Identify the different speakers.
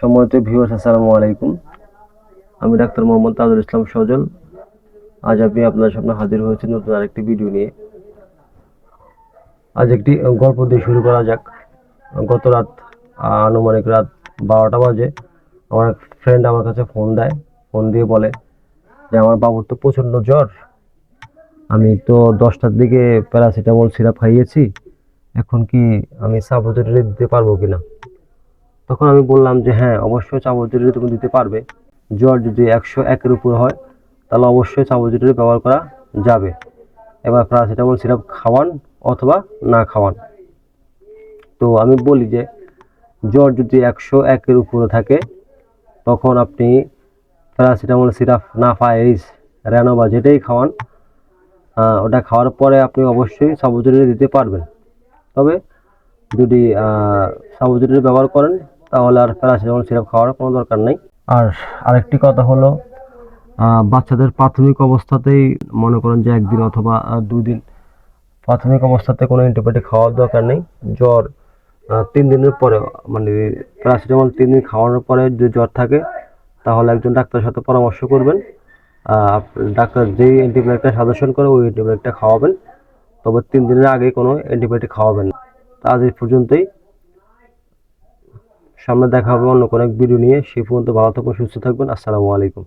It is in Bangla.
Speaker 1: সম্মানিত ভিউয়ার্স আসসালামু আলাইকুম। আমি ডাক্তার মোহাম্মদ তাজুল ইসলাম সজল। আজ আমি আপনার সামনে হাজির হয়েছি নতুন আরেকটি ভিডিও নিয়ে। আজ একটি গল্প দিয়ে শুরু করা যাক। গত রাত আনুমানিক রাত বারোটা বাজে। আমার এক ফ্রেন্ড আমার কাছে ফোন দেয়। ফোন দিয়ে বলে যে, আমার বাবুর তো প্রচণ্ড জ্বর। আমি তো দশটার দিকে প্যারাসিটামল সিরাপ খাইয়েছি। এখন কি আমি সাবুজেটারি দিতে পারব কিনা? তখন আমি বললাম যে হ্যাঁ অবশ্যই চাবজিটারি তুমি দিতে পারবে। জ্বর যদি একশো একের উপর হয়, তাহলে অবশ্যই চাবজিটারি ব্যবহার করা যাবে। এবার প্যারাসিটামল সিরাপ খাওয়ান অথবা না খাওয়ান। তো আমি বলি যে জ্বর যদি একশো একের উপরে থাকে, তখন আপনি প্যারাসিটামল সিরাপ না ফাইস র্যানো বা যেটাই খাওয়ান ওটা খাওয়ার পরে আপনি অবশ্যই সাবুজেটারি দিতে পারবেন। তবে যদি সাবুজেটারি ব্যবহার করেন তাহলে আর প্যারাসিটামল সিরাপ খাওয়ার কোনো দরকার নেই। আর আরেকটি কথা হলো বাচ্চাদের প্রাথমিক অবস্থাতেই মনে করেন যে একদিন অথবা দুই দিন প্রাথমিক অবস্থাতে কোনো অ্যান্টিবায়োটিক খাওয়ার দরকার নেই। জ্বর তিন দিনের পরে মানে প্যারাসিটামল তিন দিন খাওয়ানোর পরে যদি জ্বর থাকে, তাহলে একজন ডাক্তারের সাথে পরামর্শ করবেন। ডাক্তার যেই অ্যান্টিবায়োটিকটা সাজেশন করে, ওই অ্যান্টিবায়োটিকটা খাওয়াবেন। তবে তিন দিনের আগে কোনো অ্যান্টিবায়োটিক খাওয়াবেন না। আজ এই পর্যন্তই। সামনে দেখা হবে অন্য কোনো এক ভিডিও নিয়ে। সে পর্যন্ত ভালো থাকবেন সুস্থ থাকবেন। আসসালামু আলাইকুম।